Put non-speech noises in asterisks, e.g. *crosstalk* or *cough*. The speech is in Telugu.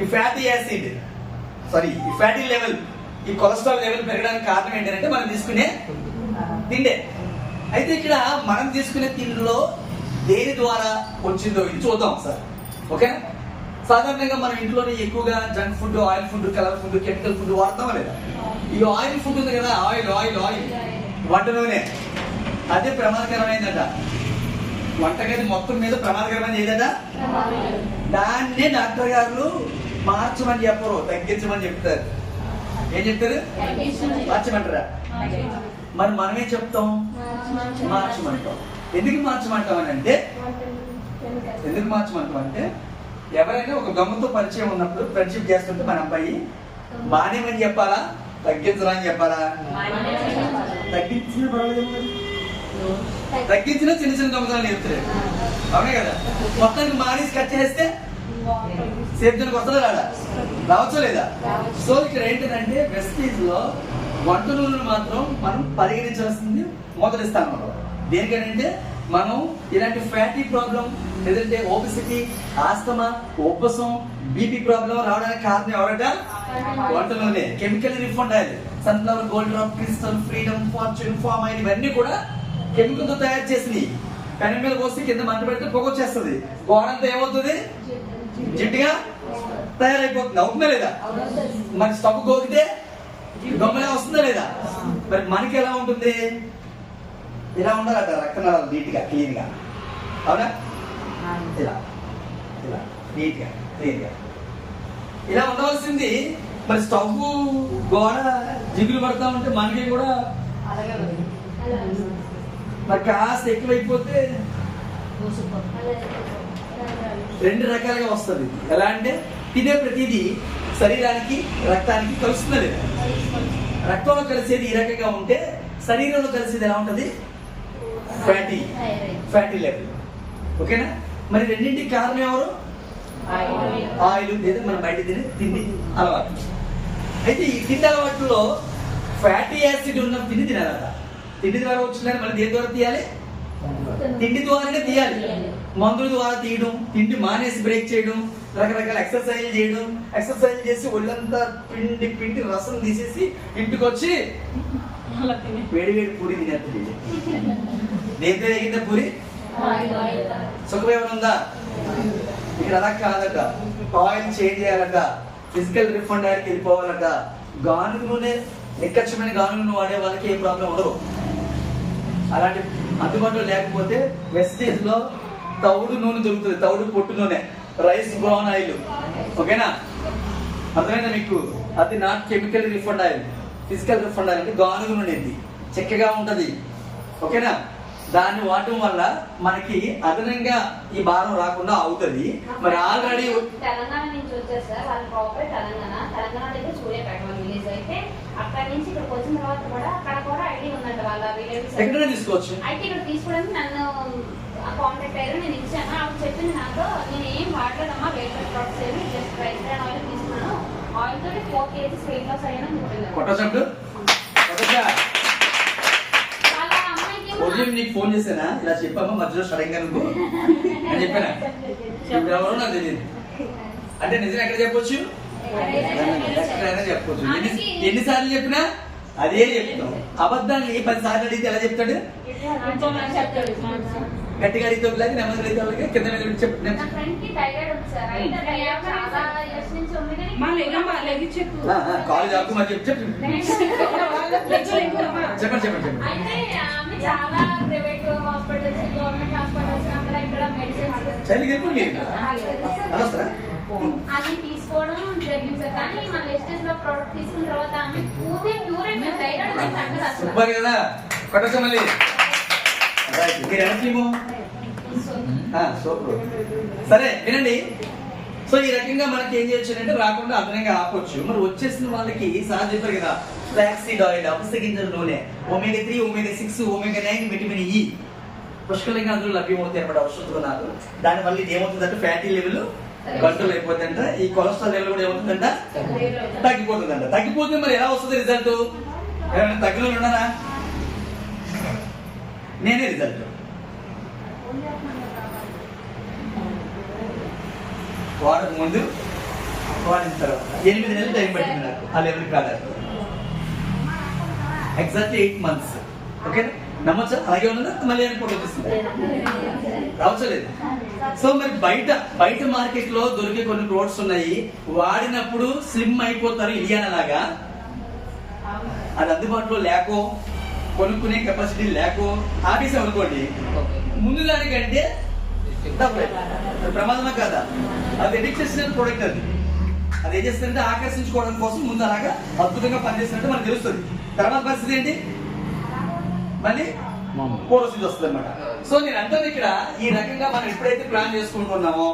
ఈ ఫ్యాటీ యాసిడ్ సారీ ఈ ఫ్యాటీ లెవెల్ ఈ కొలెస్ట్రాల్ లెవెల్ పెరగడానికి కారణం ఏంటంటే మనం తీసుకునే తిండే. అయితే ఇక్కడ మనం తీసుకునే తిండిలో దేని ద్వారా వచ్చిందో ఇది చూద్దాం సార్. ఓకే? సాధారణంగా మనం ఇంట్లోనే ఎక్కువగా junk food oil food colour food chemical food వాడతామా లేదా? ఈ ఆయిల్ ఫుడ్ ఉంది కదా ఆయిల్ ఆయిల్ ఆయిల్ వంట నూనె. అదే ప్రమాదకరమైందట. వంటగది మొత్తం మీద ప్రమాదకరమైనది ఏదట దాన్నే డాక్టర్ గారు మార్చమని చెప్పరు తగ్గించమని చెప్తారు. ఏం చెప్తారు? మార్చమంటారా? మరి మనమే చెప్తాం? మార్చమంటాం. ఎందుకు మార్చమంటాం అని అంటే ఎందుకు మార్చమంటాం అంటే ఎవరైనా ఒక దొంగతో పరిచయం ఉన్నప్పుడు ఫ్రెండ్షిప్ చేస్తుంటే మన అబ్బాయి మానేమని చెప్పాలా? తగ్గించరా అని చెప్పాలా? తగ్గించిన పర్వాలేదు. తగ్గించిన చిన్న చిన్న దొంగతనాలు చెప్తారు అవునే కదా? మొత్తానికి మానేసి కట్ చేస్తే సేఫ్ జోన్కి వస్తుందా రాదా? రావచ్చా. లేదా సో ఇక్కడ ఏంటంటే వెస్టీజ్లో వంట నూనెలు మాత్రం మనం పరిగణించాల్సింది మొదటి స్థానంలో. దేనికంటే మనం ఇలాంటి ఫ్యాటీ ప్రాబ్లం లేదంటే ఓబిసిటీ ఆస్తమా ఉబ్బసం బీపీ ప్రాబ్లం రావడానికి కారణం ఎవరట? వంట నూనె. Chemical refined oil sunflower gold drop crystal freedom fortune palm oil ఇవన్నీ కూడా కెమికల్తో తయారు చేసినవి పెనం మీద పోస్తే కింద మంట పెడితే పొగ వచ్చేస్తుంది. గోడంతా ఏమవుతుంది? జిడ్డుగా తయారైపోతుంది. అవుతుందా లేదా? మరి స్టవ్ గోకితే దొంగలే వస్తుందా లేదా? మరి మనకి ఎలా ఉంటుంది? ఇలా ఉండాలట రక్తనాళాలు నీట్గా క్లీన్గా. అవునా? ఇలా ఇలా నీట్గా క్లీన్గా. ఇలా ఉండవలసింది మరి స్టవ్ గోడ జిగులు పడతా ఉంటే మనకి కూడా మరి కాస్త ఎక్కువైపోతే రెండు రకాలుగా వస్తుంది. ఎలా అంటే తినే ప్రతిదీ శరీరానికి రక్తానికి కలుస్తుంది లేదా రక్తంలో కలిసేది ఈ రకంగా ఉంటే శరీరంలో కలిసేది ఎలా ఉంటుంది? ఫ్యాటీ ఫ్యాటీ లెవెల్ ఓకేనా? మరి రెండింటికి కారణం ఎవరు? ఆయిల్ లేదా మనం బయట తినే తిండి అలవాటు అయితే ఈ తిండి అలవాటులో ఫ్యాటీ యాసిడ్ ఉన్న తిండి తినాలట. తిండి ద్వారా వచ్చిందని మళ్ళీ దేని ద్వారా తీయాలి? తిండి ద్వారానే తీయాలి. మందుల ద్వారా తీయడం తిండి మానేసి బ్రేక్ చేయడం రకరకాల ఎక్సర్సైజ్ చేయడం ఎక్సర్సైజ్ చేసి ఒళ్ళంతా పిండి పిండి రసం తీసేసి ఇంటికి వచ్చి వేడి వేడి పూరి తినేస్తుంది. ఎగిందా పూరి? సుఖం ఏమైనా ఉందా? ఇక్కడ అలా కాదట. ఆయిల్ చేంజ్ చేయాలట. ఫిజికల్ రిఫండ్ ఆయిల్కి వెళ్ళిపోవాలట. గానుగు నూనె నిక్కచ్చమైన నూనె వాడే వాళ్ళకి ఏ ప్రాబ్లం ఉండదు. అలాంటి అందుబాటులో లేకపోతే వెస్టేజ్లో తౌడు నూనె దొరుకుతుంది. తౌడు పొట్టు నూనె. రైస్ బ్రౌన్ ఆయిల్ ఓకేనా? అర్థమైందా మీకు? అది not chemical refined oil physical refined oil అంటే గానుగు నూనె చెక్కగా ఉంటది. ఓకేనా? దాన్ని వాడటం వల్ల మనకి అదనంగా ఈ భారం రాకుండా అవుతుంది. మరి ఆల్రెడీ తెలంగాణ నుంచి వచ్చారు సార్. వాళ్ళ ప్రాపర్ తెలంగాణ. తెలంగాణ దగ్గర సూర్యాపేట వాళ్ళ విలేజ్ అయితే అక్కడ నుంచి ఇక్కడికి వచ్చిన తర్వాత కూడా అక్కడ కూడా ఐడి ఉందంట వాళ్ళ ఎక్కడైనా తీసుకోవచ్చు? అయితే ఇక్కడ తీసుకోవడానికి నన్ను కాంటాక్ట్ అయ్యారు నేను ఇచ్చాను. ఆవిడ చెప్పింది నాతో నేను ఏం వాడలేదమ్మా వెయిట్ లాస్ ప్రొడక్ట్స్ ఏమి జస్ట్ రైస్ బ్రాన్ ఆయిల్ తీసుకున్నాను. ఆయిల్ తోటి ఫోర్ కేజీస్ వెయిట్ లాస్ అయ్యానని చెప్పింది ఉదయం నీకు ఫోన్ చేశానా? ఇలా చెప్పామా మధ్యలో సడన్గా నువ్వు *laughs* అని చెప్పానా ఇప్పుడు ఎవరో నాకు తెలియదు. అంటే నిజం ఎక్కడ చెప్పొచ్చు? ఎక్కడైనా చెప్పొచ్చు ఎన్ని ఎన్నిసార్లు చెప్పినా అదే చెప్తాం. అబద్ధాన్ని పది సార్లు అడిగితే ఎలా చెప్తాడు? గట్టిగా అడిగితే ఒకలాగా నెమ్మది అడిగితే ఒకలాగా కింద మీద ఉండి చెప్పు. నా ఫ్రెండ్కి థైరాయిడ్ ఉంది సార్. అయితే థైరాయిడ్ చాలా ఇయర్స్ నుంచి ఉంది కానీ మా లెగమ్మ లెగి చెప్పు. ఆ, ఆ, కాలేజ్ ఆకు మరి చెప్పు చెప్పు. *laughs* చెప్పండి చెప్పండి చెప్పండి. చాలా ప్రైవేట్ హాస్పిటల్స్ అది తీసుకోవడం జరిగింది కానీ మన వెస్టేజ్లో ప్రోడక్ట్ తీసుకున్న తర్వాత ఆమె పూర్తి ప్యూర్ అనేది తగ్గదు అసలు సూపర్ కదా. కొట్టచ్చా మళ్ళీ? రైట్. మీరు టీము ఆ, సూపర్. సరే వినండి. సో ఈ రకంగా మనకి ఏం చేయొచ్చు అంటే రాకుండా అదనంగా ఆపొచ్చు. మరి వచ్చేసిన వాళ్ళకి సార్ చెప్పారు కదా ఫ్లాక్సీడ్ ఆయిల్ అపస గింజల నూనె omega three omega six omega nine vitamin E పుష్కలంగా అందులో లభ్యమవుతాయి అన్నమాట ఔషధులు నాకు దాని వల్ల ఇది ఏమవుతుందంటే ఫ్యాటీ లెవెల్ కంట్రోల్ అయిపోతుందంట ఈ కొలెస్ట్రాల్ లెవెల్ కూడా ఏమవుతుందంట? తగ్గిపోతుందంట. తగ్గిపోతే మరి ఎలా వస్తుంది రిజల్ట్ ఎవరైనా తగ్గిన ఉన్నారా? నేనే రిజల్ట్ వాడక ముందు వాడిన తర్వాత. ఎనిమిది నెలలు టైం పట్టింది నాకు ఆ లెవెల్కి రాలేదు. ఎగ్జాక్ట్లీ ఎయిట్ మంత్స్ ఓకే నమ్మచ్చా? అలాగే ఉన్నదా? మళ్ళీ అని ఫోటో తీస్తుంది రావచ్చలేదు సో మరి బయట బయట మార్కెట్లో దొరికే కొన్ని ప్రోడక్ట్స్ ఉన్నాయి. వాడినప్పుడు స్లిమ్ అయిపోతారు ఇలియానా లాగా. అది అందుబాటులో లేకో కొనుక్కునే కెపాసిటీ లేకో ఆపేసాం అనుకోండి. ముందు దానికంటే ప్రమాదమే కదా? అది ఎడిక్ట్ చేసిన ప్రోడక్ట్ అది. అది ఏం చేస్తుందంటే ఆకర్షించుకోవడం కోసం ముందు అలాగా అద్భుతంగా పనిచేస్తున్నట్టు మనకు తెలుస్తుంది. తర్వాత పరిస్థితి ఏంటి? మళ్ళీ పూర్వస్థితి వస్తుంది అనమాట సో నేను అంటాను ఇక్కడ ఈ రకంగా మనం ఎప్పుడైతే ప్లాన్ చేసుకుంటున్నామో